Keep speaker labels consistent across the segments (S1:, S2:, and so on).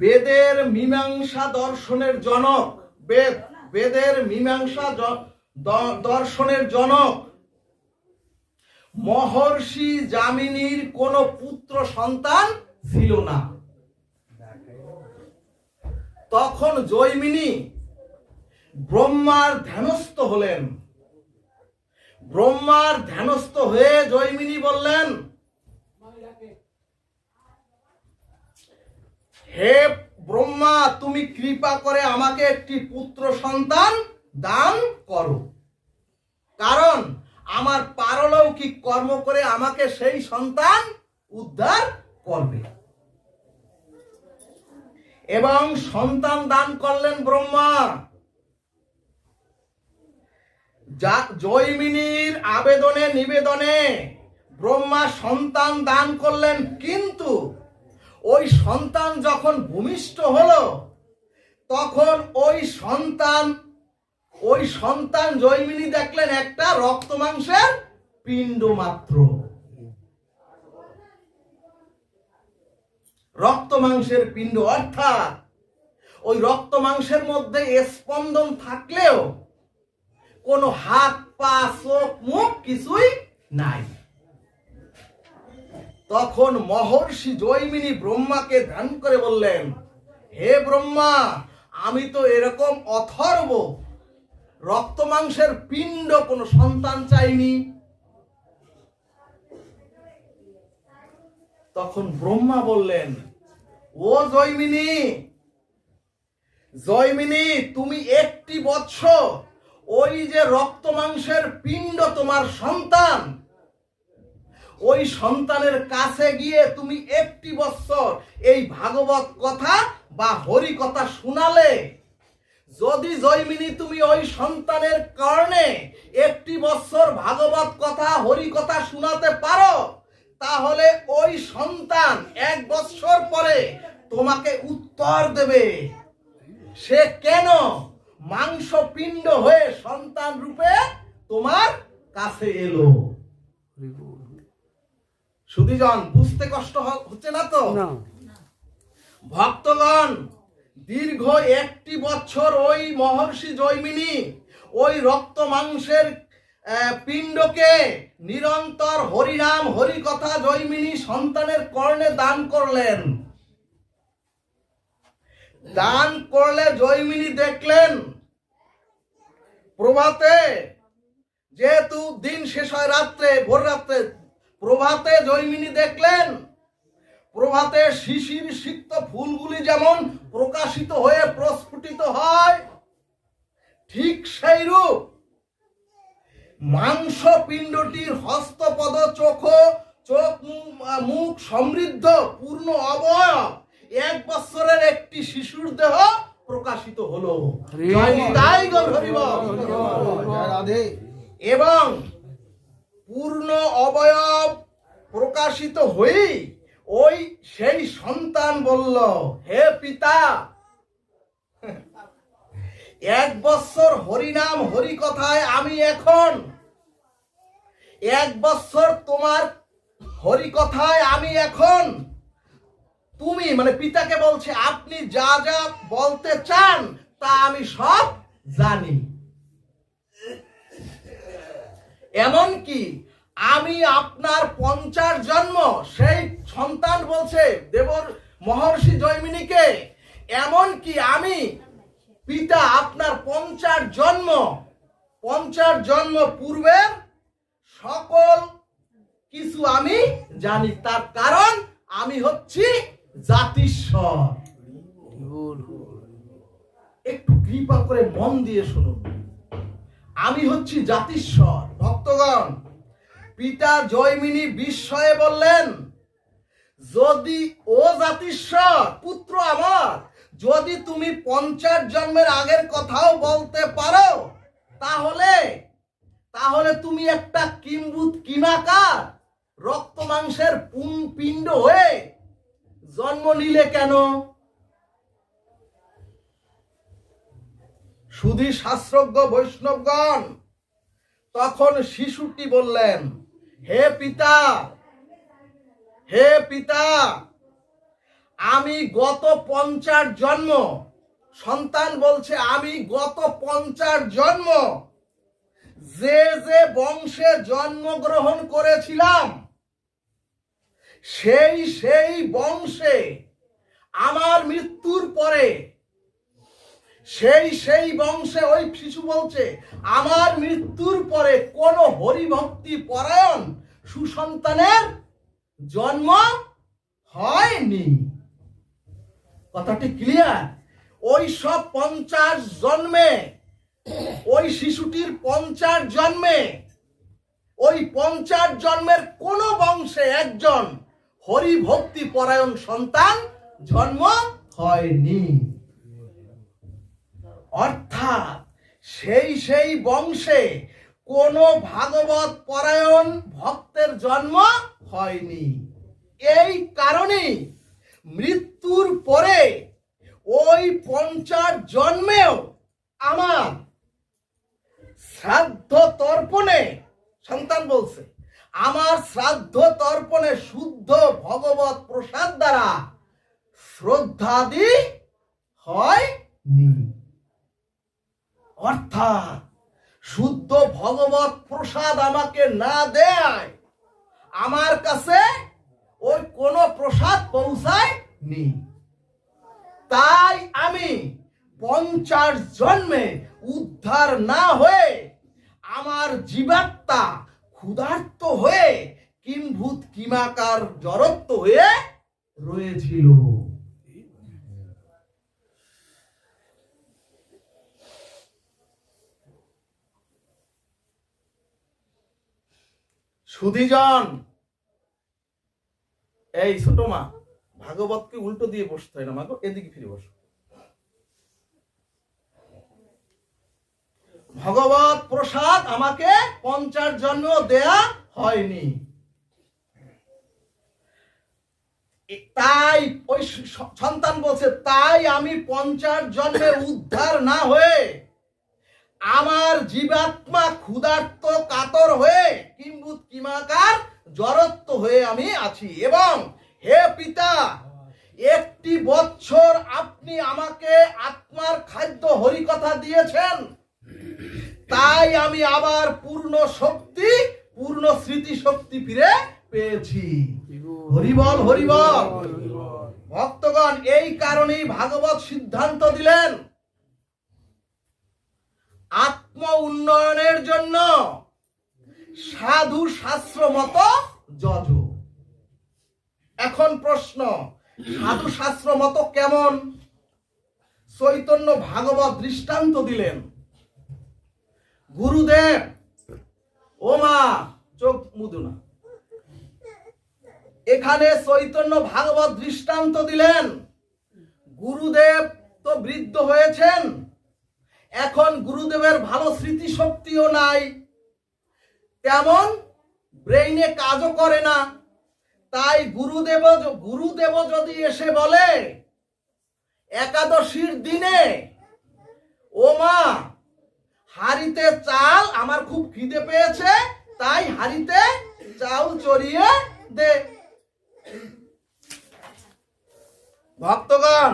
S1: বেদের মীমাংসা দর্শনের জনক, বেদ, বেদের মীমাংসা দর্শনের জনক। মহর্ষি যামিনীর কোন পুত্র সন্তান ছিল না। তখন জৈমিনী ব্রহ্মার ধ্যানস্থ হলেন। ব্রহ্মার ধ্যানস্থ হয়ে জৈমিনী বললেন হে ব্রহ্মা, তুমি কৃপা করে আমাকে একটি পুত্র সন্তান দান করো। কারণ আমার পারলৌকিক কর্ম করে আমাকে সেই সন্তান উদ্ধার করবে। এবং সন্তান দান করলেন ব্রহ্মা। জৈমিনীর আবেদনে নিবেদনে ব্রহ্মা সন্তান দান করলেন, কিন্তু ওই সন্তান যখন ভূমিষ্ঠ হলো, তখন ওই সন্তান ওই সন্তান জৈমিনী দেখলেন একটা রক্ত মাংসের পিণ্ড মাত্র। রক্ত মাংসের পিণ্ড, অর্থাৎ ওই রক্ত মাংসের মধ্যে স্পন্দন থাকলেও কোনো হাত, পা, চোখ, মুখ কিছুই নাই। তখন মহর্ষি জৈমিনী ব্রহ্মাকে ধ্যান করে বললেন, হে ব্রহ্মা, আমি তো এরকম অথর্ব, রক্ত মাংসের পিণ্ড কোনো সন্তান চাইনি। তখন ব্রহ্মা বললেন, ও জৈমিনী জয়মিনী তুমি একটি বৎস ওই যে রক্ত মাংসের পিণ্ড তোমার সন্তান ওই সন্তানের কাছে গিয়ে তুমি একটি বৎসর এই ভাগবত কথা বা হরি কথা শোনালে। যদি জৈমিনী তুমি ওই সন্তানের কারণে একটি বৎসর ভাগবত কথা, হরি কথা শোনাতে পারো, তাহলে ওই সন্তান এক বৎসর পরে তোমাকে উত্তর দেবে। সে কেন মাংস পিণ্ড হয়ে সন্তান রূপে তোমার কাছে এলো? সুধীজন বুঝতে কষ্ট হচ্ছে না তো? ভক্তগণ দীর্ঘ একটি বছর ওই মহর্ষি জৈমিনী ওই রক্ত মাংসের পিণ্ডকে নিরন্তর হরিনাম হরিকথা জৈমিনী সন্তানের কর্ণে দান করলেন। দান করলে জৈমিনী দেখলেন প্রভাতে যেহেতু দিন শেষ হয় রাত্রে ভোর রাত্রে প্রভাতে জৈমিনী দেখলেন। প্রভাতে শিশির সিক্ত ফুলগুলি যেমন প্রকাশিত হয়ে প্রস্ফুটিত হয় ঠিক সেই রূপ মাংস পিণ্ডটির হস্তপদ চোখ চোখ মুখ সমৃদ্ধ পূর্ণ অবয়ব। এক বছরের একটি শিশুর দেহ প্রকাশিত হলো। এবং পূর্ণ অবয়ব প্রকাশিত হয়েই ওই সেই সন্তান বলল, হে পিতা, এক বছর হরিনাম হরি কথায় আমি এখন। এক বছর তোমার হরি কথায় আমি এখন। তুমি মানে পিতাকে বলছে, আপনি যা যা বলতে চান, তা আমি সব জানি। এমনকি আমি আপনার পঞ্চাশ জন্ম, সেই সন্তান বলছে দেবর মহর্ষি জৈমিনীকে, এমনকি আমি পিতা আপনার পঞ্চাশ জন্ম পঞ্চাশ জন্ম পূর্বের সকল কিছু আমি জানি, তার কারণ আমি হচ্ছি জাতিস্বর। একটু কৃপা করে মন দিয়ে শুনুন। আমি হচ্ছি জাতিস্বর। ভক্তগণ, পিতা জয়মিনী বিস্ময়ে বললেন, যদি ও জাতিস্বর, পুত্র আমার, যদি তুমি পঞ্চাশ জন্মের আগের কথাও বলতে পারো, তাহলে তাহলে তুমি একটা কিম্বুত কিমাকার রক্ত মাংসের পুন- পিণ্ড হয়ে জন্ম নিলে কেন? সুধী শাস্ত্রজ্ঞ বৈষ্ণবগণ তখন শিশুটি বললেন, হে পিতা হে পিতা, আমি গত পঞ্চাশ জন্ম, সন্তান বলছে, আমি গত পঞ্চাশ জন্ম, যে যে বংশে জন্মগ্রহণ করেছিলাম, সেই সেই বংশে আমার মৃত্যুর পরে সেই সেই বংশে ওই শিশু বলছে, আমার মৃত্যুর পরে কোন হরিভক্তি পরায়ণ সুসন্তানের জন্ম হয়নি। কথাটি ক্লিয়ার ওই সব পঞ্চাশ জন্মে, ওই শিশুটির পঞ্চাশ জন্মে, ওই পঞ্চাশ জন্মের কোন বংশে একজন হরিভক্তি পরায়ণ সন্তান জন্ম হয়নি। অর্থাৎ সেই সেই বংশে কোন ভাগবত পরায়ণ ভক্তের জন্ম হয়নি। এই কারণেই মৃত্যুর পরে ওই পঞ্চাশ জন্মেও আমার শ্রাদ্ধ তর্পণে, সন্তান বলছে, আমার শ্রাদ্ধ তর্পণে শুদ্ধ ভগবত প্রসাদ দ্বারা শ্রদ্ধাদি হয়নি। অর্থাৎ শুদ্ধ ভগবত প্রসাদ আমাকে না দেয়, আমার কাছে ওই কোন প্রসাদ পৌঁছায় নি তাই আমি পঞ্চাশ জন্মে উদ্ধার না হয়ে আমার জীবাত্মা ক্ষুধার্ত হয়ে কিম্ভূত কিমাকার জড়ত্ব হয়ে রয়েছিল। সুধীজন! এই ছোট মা, ভাগবতকে উল্টো দিয়ে বসতে হয় না মাগো এদিকে ফিরে বসো। ভগবত প্রসাদ আমাকে পঞ্চার জন্ম দেয়া হয়নি। তাই ওই সন্তান বলছে, তাই আমি পঞ্চার জন্মে উদ্ধার না হয়ে আমার জীবাত্মা ক্ষুধার্ত কাতর হয়ে কিম্বুত কিমাকার জড়ত্ব হয়ে আমি আছি এবং হে পিতা, একটি বছর আপনি আমাকে আত্মার খাদ্য হরিকথা দিয়েছেন। তাই আমি আবার পূর্ণ শক্তি, পূর্ণ স্মৃতি শক্তি ফিরে পেয়েছি। হরিবল হরিবল। ভক্তগণ, এই কারণেই ভাগবত সিদ্ধান্ত দিলেন। উন্নয়নের জন্য সাধু শাস্ত্র মতো যজ। এখন প্রশ্ন, সাধু শাস্ত্র মতো কেমন? চৈতন্য ভাগবত দৃষ্টান্ত দিলেন। গুরুদেব ও মা চোখ মুদুনা এখানে চৈতন্য ভাগবত দৃষ্টান্ত দিলেন। গুরুদেব তো বৃদ্ধ হয়েছেন। এখন গুরুদেবের ভালো স্মৃতি শক্তিও নাই। তেমন ব্রেইনে কাজও করে না। তাই গুরুদেব গুরুদেব যদি এসে বলে, একাদশীর দিনে, ও মা, হাড়িতে চাল আমার খুব খিদে পেয়েছে, তাই হাড়িতে চাল চড়িয়ে দে। ভক্তগণ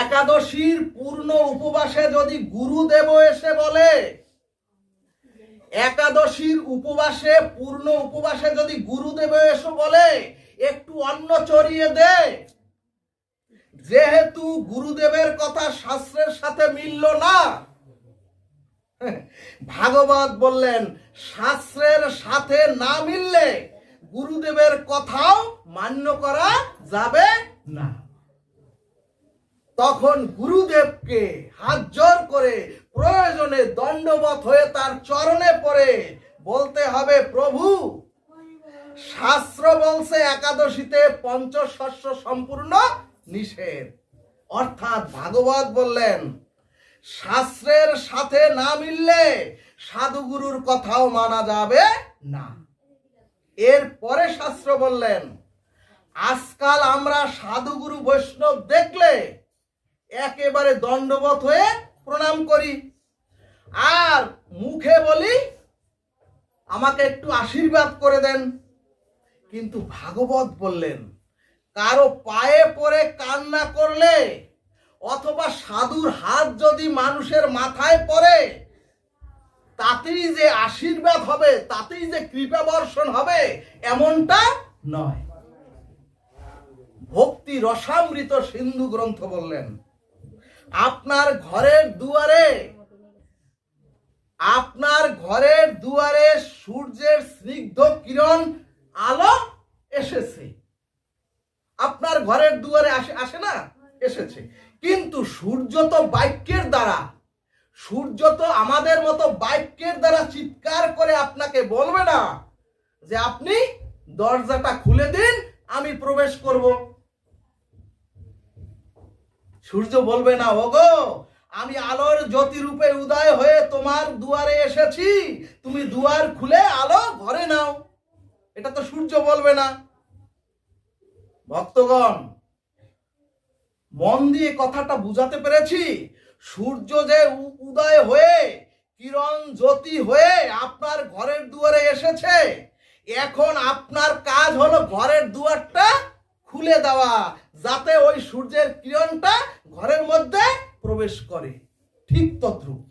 S1: একাদশীর পূর্ণ উপবাসে যদি গুরুদেব এসে বলে, একাদশীর উপবাসে, পূর্ণ উপবাসে যদি গুরুদেব এসে বলে, একটু অন্ন চড়িয়ে দে। যেহেতু গুরুদেবের কথা শাস্ত্রের সাথে মিলল না, ভাগবত বললেন, শাস্ত্রের সাথে না মিললে গুরুদেবের কথাও মান্য করা যাবে না। তখন গুরুদেবকে হাত জোর করে প্রয়োজনে দণ্ডবত হয়ে তার চরণে পড়ে। বলতে হবে, প্রভু, শাস্ত্র বলছে একাদশীতে পঞ্চশস্য সম্পূর্ণ নিষেধ। অর্থাৎ ভাগবত বললেন, শাস্ত্রের সাথে না মিললে সাধুগুরুর কথাও মানা যাবে না। এর পরে শাস্ত্র বললেন, আজকাল আমরা সাধুগুরু বৈষ্ণব দেখলে একেবারে দণ্ডবত হয়ে প্রণাম করি। আর মুখে বলি, আমাকে একটু আশীর্বাদ করে দেন। কিন্তু ভাগবত বললেন, কারও পায়ে পড়ে কান্না করলে অথবা সাধুর হাত যদি মানুষের মাথায় পড়ে, তাতেই যে আশীর্বাদ হবে, তাতেই যে কৃপা বর্ষণ হবে, এমনটা নয়। ভক্তি রসামৃত সিন্ধু গ্রন্থ বললেন আপনার ঘরের দুয়ারে, আপনার ঘরের দুয়ারে সূর্যের স্নিগ্ধ কিরণ, আলো এসেছে। আপনার ঘরের দুয়ারে আসে আসে না? এসেছে। কিন্তু সূর্য তো বাক্যের দ্বারা, সূর্য তো আমাদের মতো বাক্যের দ্বারা চিৎকার করে আপনাকে বলবে না যে, আপনি দরজাটা খুলে দিন, আমি প্রবেশ করব। সূর্য বলবে না, ওগো, আমি আলোর জ্যোতি রূপে উদয় হয়ে তোমার দুয়ারে এসেছি। তুমি দুয়ার খুলে আলো ঘরে নাও। এটা তো সূর্য বলবে না। ভক্তগণ, মন দিয়ে কথাটা বুঝাতে পেরেছি। সূর্য যে উদয় হয়ে কিরণ জ্যোতি হয়ে আপনার ঘরের দুয়ারে এসেছে। এখন আপনার কাজ হলো ঘরের দুয়ারটা খুলে দেওয়া যাতে ওই সূর্যের কিরণটা ঘরের মধ্যে প্রবেশ করে। ঠিক তদ্রুপ।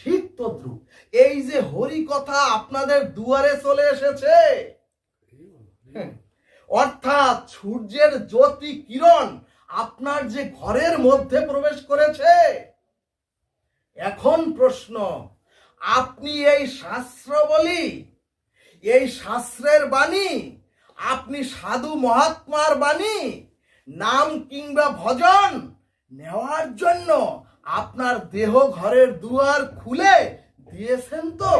S1: ঠিক তদ্রুপ। এই যে হরি কথা আপনাদের দুয়ারে চলে এসেছে হ্যাঁ, অর্থাৎ সূর্যের জ্যোতি কিরণ আপনার যে ঘরের মধ্যে প্রবেশ করেছে। এখন প্রশ্ন আপনি এই শাস্ত্র বলি এই শাস্ত্রের বাণী আপনি সাধু মহাত্মার বাণী, নাম কিংবা ভজন নেওয়ার জন্য আপনার দেহ ঘরের দুয়ার খুলে দিয়েছেন তো?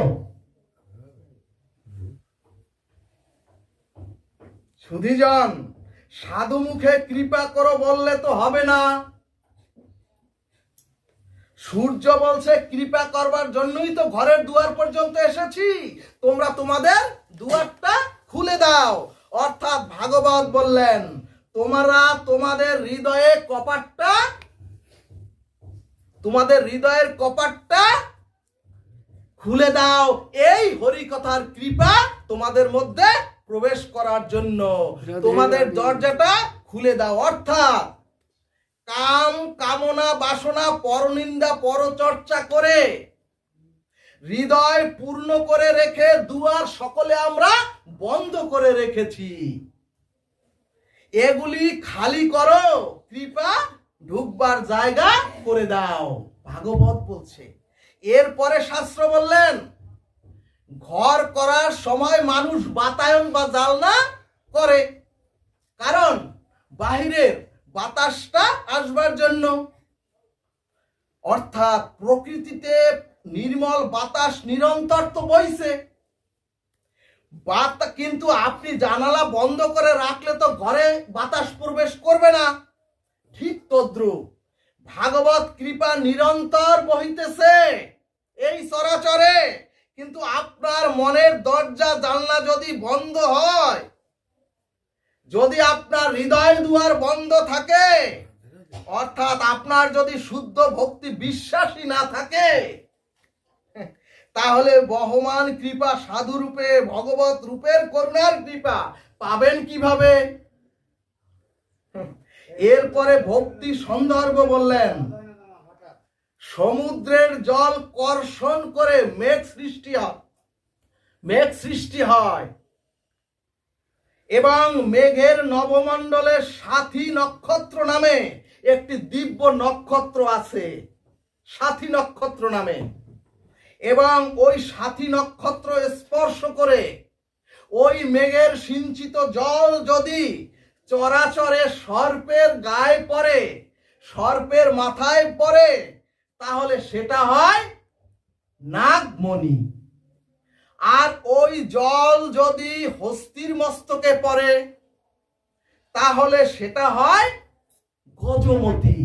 S1: সুধীজন, সাধু মুখে কৃপা করো বললে তো হবে না। সূর্য বলছে, কৃপা করবার জন্যই তো ঘরের দুয়ার পর্যন্ত এসেছি। তোমরা তোমাদের দুয়ারটা খুলে দাও। অর্থাৎ ভাগবত বললেন তোমরা তোমাদের হৃদয়ে কপাটটা তোমাদের হৃদয়ের কপাটটা খুলে দাও। এই হরিকথার কৃপা তোমাদের মধ্যে প্রবেশ করার জন্য। তোমাদের দরজাটা খুলে দাও। অর্থাৎ কাম কামনা বাসনা পরনিন্দা পরচর্চা করে হৃদয় পূর্ণ করে রেখে দুয়ার সকলে আমরা বন্ধ করে রেখেছি। এগুলি খালি করো, কৃপা ঢুকবার জায়গা করে দাও, ভাগবত বলছে। এরপরে শাস্ত্র বললেন, ঘর করার সময় মানুষ বাতায়ন বা জালনা করে, কারণ বাহিরের বাতাসটা আসবার জন্য। অর্থাৎ প্রকৃতিতে নির্মল বাতাস নিরন্তর তো বইছে। কিন্তু আপনি জানালা বন্ধ করে রাখলে তো ঘরে বাতাস প্রবেশ করবে না। ঠিক তদ্রুপ। ভাগবত কৃপা নিরন্তর বহিতেছে। এই চরাচরে কিন্তু আপনার মনের দরজা জানলা যদি বন্ধ হয়, যদি আপনার হৃদয়ের দুয়ার বন্ধ থাকে, অর্থাৎ আপনার যদি শুদ্ধ ভক্তি বিশ্বাসী না থাকে তাহলে বহমান কৃপা সাধু রূপে ভগবত রূপের করুণার কৃপা পাবেন কীভাবে? এরপরে ভক্তি সন্দর্ভ বললেন, সমুদ্রের জল কর্ষণ করে মেঘ সৃষ্টি হয়, মেঘ সৃষ্টি হয়। এবং মেঘের নবমণ্ডলের সাথী নক্ষত্র নামে একটি দিব্য নক্ষত্র আছে, সাথী নক্ষত্র নামে। এবং ওই সাথী নক্ষত্র স্পর্শ করে ওই মেঘের সিঞ্চিত জল যদি চরাচরে সর্পের গায়ে পড়ে, সর্পের মাথায় পড়ে, তাহলে সেটা হয় নাগমণি। আর ওই জল যদি হস্তির মস্তকে পড়ে, তাহলে সেটা হয় গজমতি।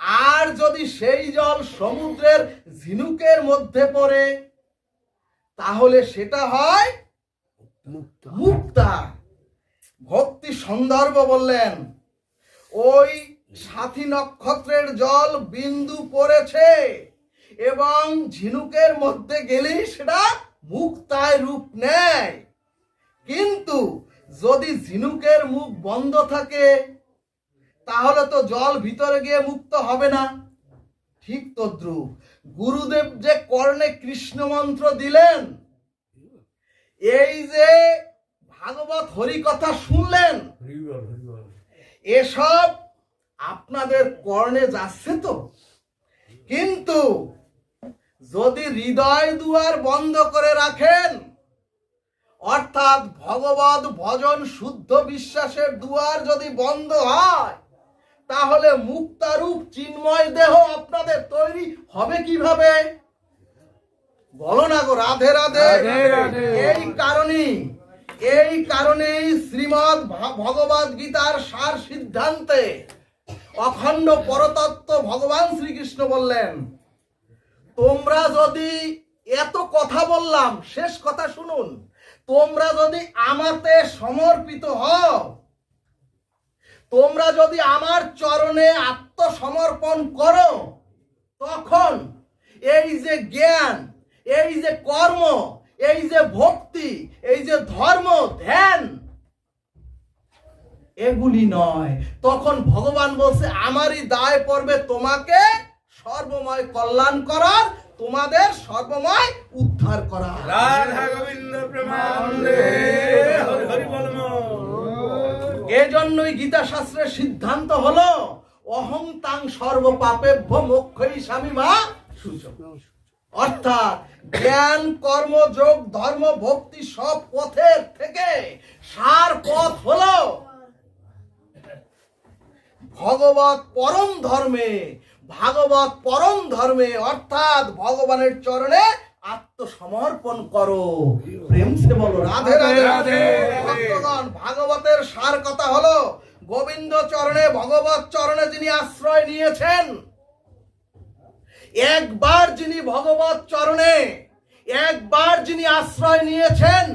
S1: আর যদি সেই জল সমুদ্রের ঝিনুকের মধ্যে পড়ে তাহলে সেটা হয় মুক্তা। ভক্তি সন্দর্ভ বললেন ওই সাথী নক্ষত্রের জল বিন্দু পড়েছে এবং ঝিনুকের মধ্যে গেলেই সেটা মুক্তায় রূপ নেয়। কিন্তু যদি ঝিনুকের মুখ বন্ধ থাকে তাহলে তো জল ভিতরে গিয়ে মুক্ত হবে না। ঠিক তদ্রুপ। গুরুদেব যে কর্ণে কৃষ্ণ মন্ত্র দিলেন এই যে ভাগবত হরি কথা শুনলেন এসব আপনাদের কর্ণে যাচ্ছে তো। কিন্তু যদি হৃদয় দুয়ার বন্ধ করে রাখেন অর্থাৎ ভগবত ভজন শুদ্ধ বিশ্বাসের দুয়ার যদি বন্ধ হয় তাহলে মুক্তারূপ চিন্ময় দেহ আপনাদের তৈরি হবে কীভাবে বলো না গো রাধে রাধে। এই কারণেই এই কারণেই শ্রীমদ ভগবত গীতার সার সিদ্ধান্তে অখণ্ড পরতত্ত্ব ভগবান শ্রীকৃষ্ণ বললেন তোমরা যদি এত কথা বললাম শেষ কথা শুনুন তোমরা যদি আমাতে সমর্পিত হও তোমরা যদি আমার চরণে আত্মসমর্পণ করো, তখন এই যে জ্ঞান, এই যে কর্ম, এই যে ভক্তি, এই যে ধর্ম, ধ্যান, এগুলি নয়। তখন ভগবান বলছে, আমারই দায় পড়বে তোমাকে সর্বময় কল্যাণ করার, তোমাদের সর্বময় উদ্ধার করা
S2: রাধা গোবিন্দ প্রেমানন্দে হরি হরি বলম
S1: এজন্যই গীতা শাস্ত্রের সিদ্ধান্ত হলো, অহং তাং সর্বপাপেভ্য মোক্ষই স্বামী মা সূচক অর্থাৎ জ্ঞান, কর্ম, যোগ, ধর্ম, ভক্তি সব পথের থেকে সার পথ হলো ভগবত পরম ধর্মে ভাগবত পরম ধর্মে, অর্থাৎ ভগবানের চরণে আত্মসমর্পণ করো। প্রেম সে বলো রাধে। রাধে
S2: রাধে।
S1: ভাগবতের সার কথা হলো, গোবিন্দ চরণে, ভগবত চরণে যিনি আশ্রয় নিয়েছেন, একবার যিনি ভগবত চরণে, একবার যিনি আশ্রয় নিয়েছেন,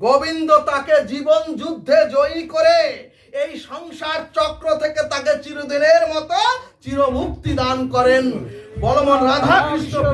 S1: গোবিন্দ তাকে জীবন যুদ্ধে জয়ী করে এই সংসার চক্র থেকে তাকে চিরদিনের মতো চিরমুক্তি দান করেন। বলমন রাধা কৃষ্ণ